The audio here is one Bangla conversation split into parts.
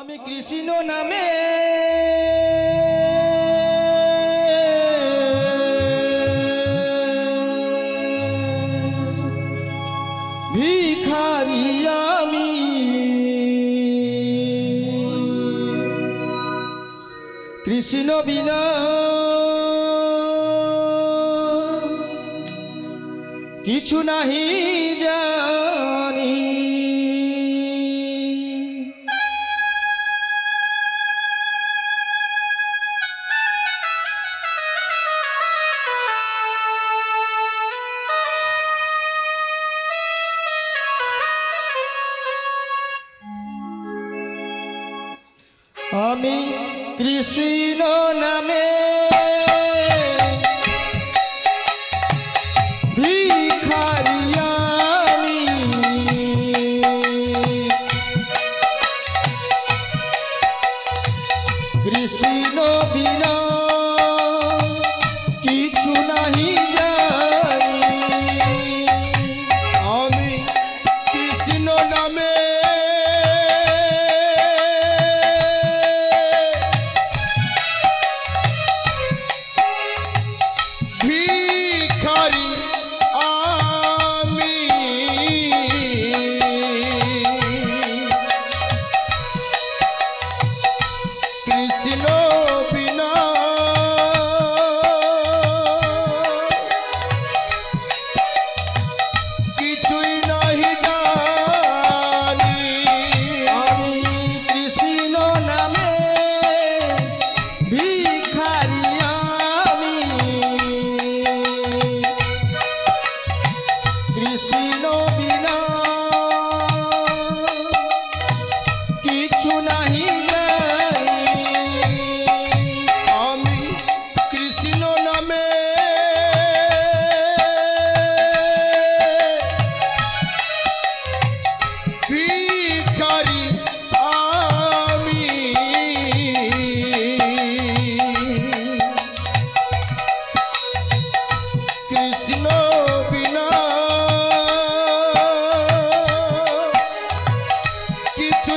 আমি কৃষ্ণ নামে। ভিখারি আমি। কৃষ্ণ বিনা। কিছু নাহি জানি। আমি কৃষ্ণ নামে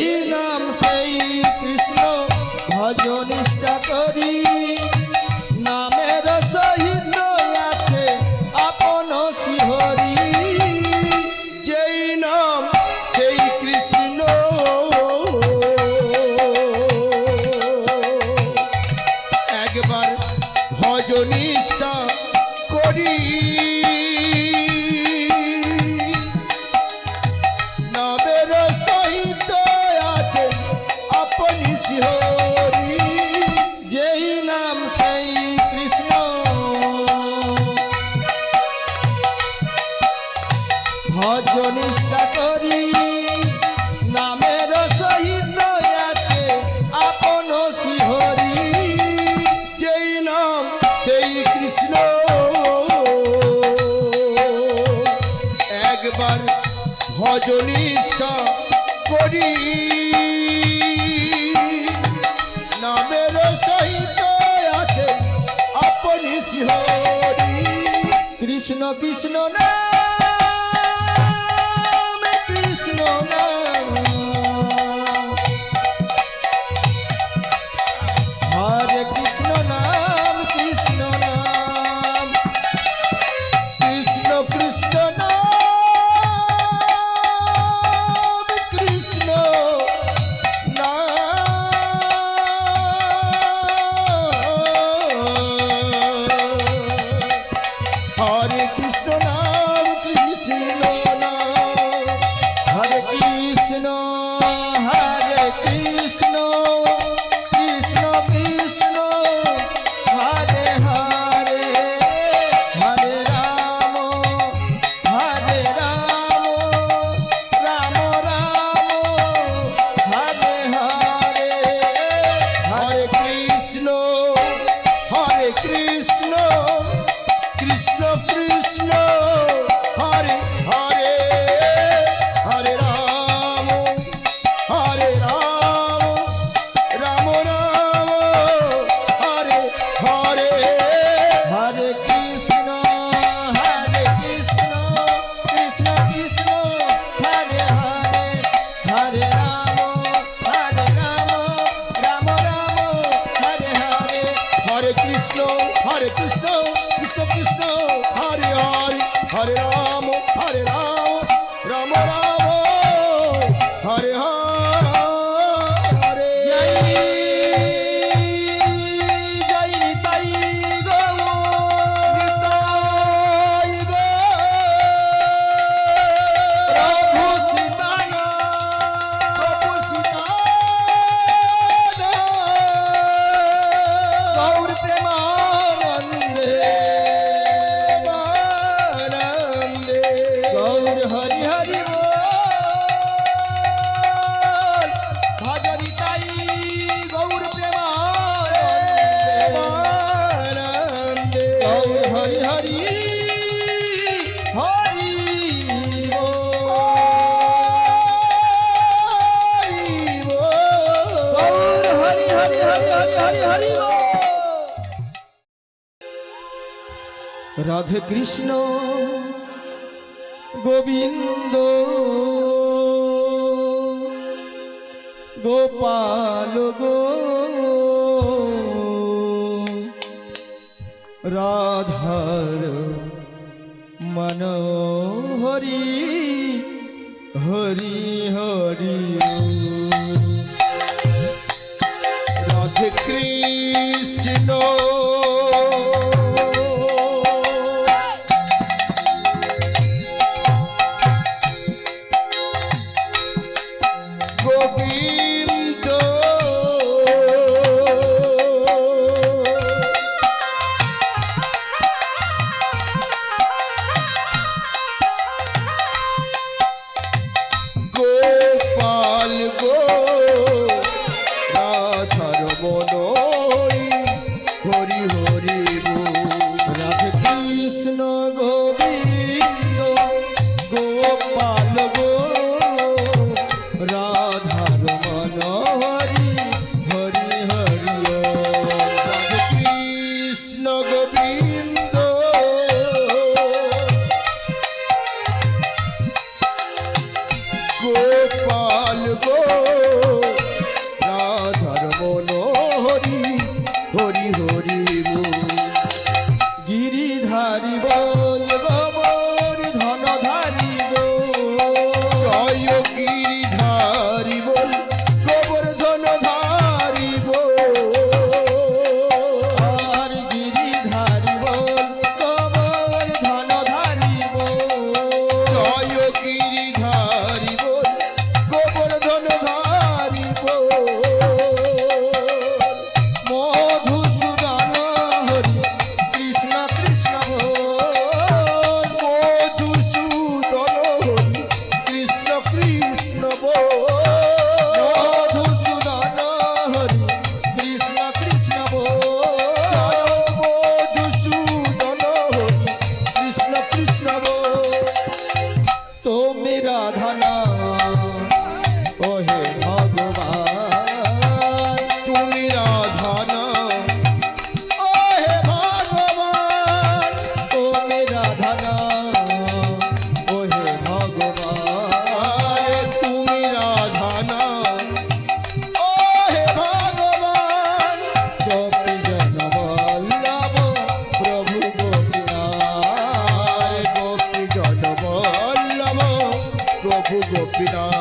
সেই নাম সেই কৃষ্ণ ভজনিষ্ঠা করি। নামের সহিত আছে আপন শিহরি। যেই নাম সেই কৃষ্ণ। একবার ভজ করি। কৃষ্ণ কৃষ্ণ না রাধে কৃষ্ণ গোবিন্দ গোপাল গো। রাধার মনোহরি হরি হরি। Cristo. पिता